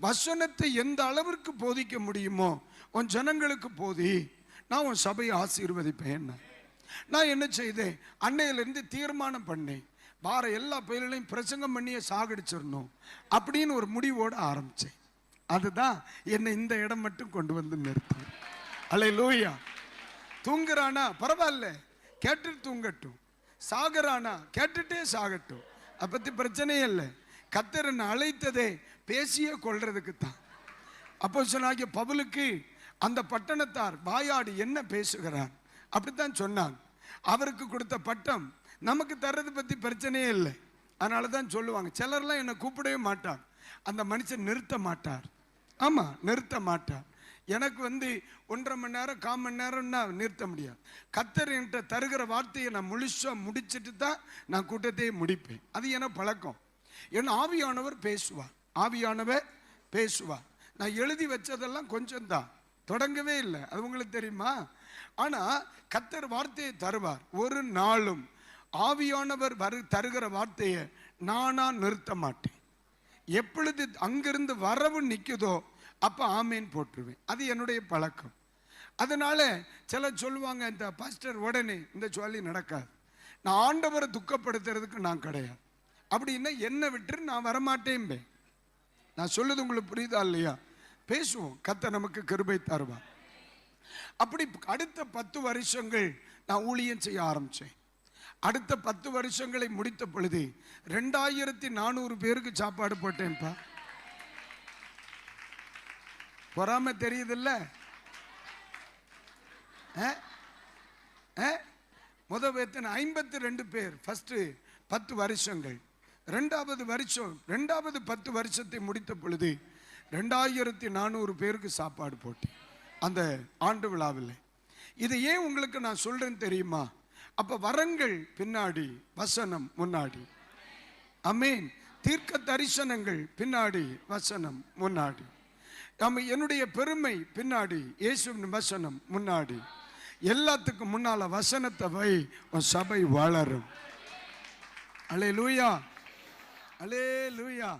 வசனத்தை எந்த அளவிற்கு போதிக்க முடியுமோ உன் ஜனங்களுக்கு போதி. நான் உன் சபையை ஆசீர்வதிப்பேன். நான் என்ன செய்தேன்? அன்னையிலிருந்து தீர்மானம் பண்ணேன். வார எல்லா பயிர்களையும் பிரசங்கம் பண்ணியே சாகடிச்சிடணும் அப்படின்னு ஒரு முடிவோடு ஆரம்பித்தேன் அதுதான் என்னை இந்த இடம் மட்டும் கொண்டு வந்து நிறுத்து அலை லூயா தூங்குறானா? பரவாயில்ல. கேட்டுட்டு தூங்கட்டும். சாகுறானா? கேட்டுட்டே சாகட்டும். அதை பற்றி பிரச்சனையே இல்லை. கத்தரன் அழைத்ததே பேசியே கொள்றதுக்கு தான் அப்போ சொன்னாகிய பவுலுக்கு அந்த பட்டணத்தார் வாயாடி என்ன பேசுகிறார்? அப்படித்தான் சொன்னான் அவருக்கு கொடுத்த பட்டம் நமக்கு தர்றது பற்றி பிரச்சனையே இல்லை. அதனால தான் சொல்லுவாங்க. சிலர்லாம் என்னை கூப்பிடவே மாட்டார். அந்த மனுஷன் நிறுத்த மாட்டார். ஆமாம் நிறுத்த மாட்டார். எனக்கு வந்து ஒன்றரை மணி நேரம் கால் மணி நேரம்னா நிறுத்த முடியாது. கத்தர் என்கிட்ட தருகிற வார்த்தையை நான் முழுசாக முடிச்சுட்டு தான் நான் கூட்டத்தையே முடிப்பேன். அது என பழக்கம். என் ஆவியானவர் பேசுவார். ஆவியானவர் பேசுவார். நான் எழுதி வச்சதெல்லாம் கொஞ்சம் தான் தொடங்கவே இல்லை. அது உங்களுக்கு தெரியுமா? ஆனால் கத்தர் வார்த்தையை தருவார். ஒரு நாளும் ஆவியானவர் வரு தருகிற வார்த்தையை நானா நிறுத்த மாட்டேன். எப்பொழுது அங்கிருந்து வரவு நிற்குதோ அப்போ ஆமேன் போட்டுருவேன் அது என்னுடைய பழக்கம். அதனால சிலர் சொல்லுவாங்க இந்த பாஸ்டர் உடனே இந்த சொல்லி நடக்காது. நான் ஆண்டவரை துக்கப்படுத்துறதுக்கு நான் கிடையாது. அப்படின்னா என்னை விட்டு நான் வரமாட்டேன்பேன். நான் சொல்லுது உங்களுக்கு புரியுதா இல்லையா? பேசுவோம். கத்த நமக்கு கிருபை தருவான் அப்படி அடுத்த பத்து வருஷங்கள் நான் ஊழியம் செய்ய ஆரம்பித்தேன் அடுத்த பத்து வருஷங்களை முடித்த பொழுது ரெண்டாயிரத்தி நானூறு பேருக்கு சாப்பாடு போட்டேன்ப்பா. பொறாம தெரியுதுல்ல? ஆ? ஆ? முத எத்தனை ஐம்பத்தி ரெண்டு பேர் ஃபஸ்ட்டு பத்து வருஷங்கள். ரெண்டாவது வருஷம் ரெண்டாவது பத்து வருஷத்தை முடித்த பொழுது ரெண்டாயிரத்தி நானூறு பேருக்கு சாப்பாடு போட்டேன். அந்த ஆண்டு விழாவில். இதை ஏன் உங்களுக்கு நான் சொல்கிறேன்னு தெரியுமா? அப்போ வரங்கள் பின்னாடி வசனம் முன்னாடி. அமேன் தீர்க்க தரிசனங்கள் பின்னாடி வசனம் முன்னாடி. நம்ம என்னுடைய பெருமை பின்னாடி இயேசுவின் வசனம் முன்னாடி. எல்லாத்துக்கும் முன்னால் வசனத்தை வை உன் சபை வளரும். அலே லூயா அலே லூயா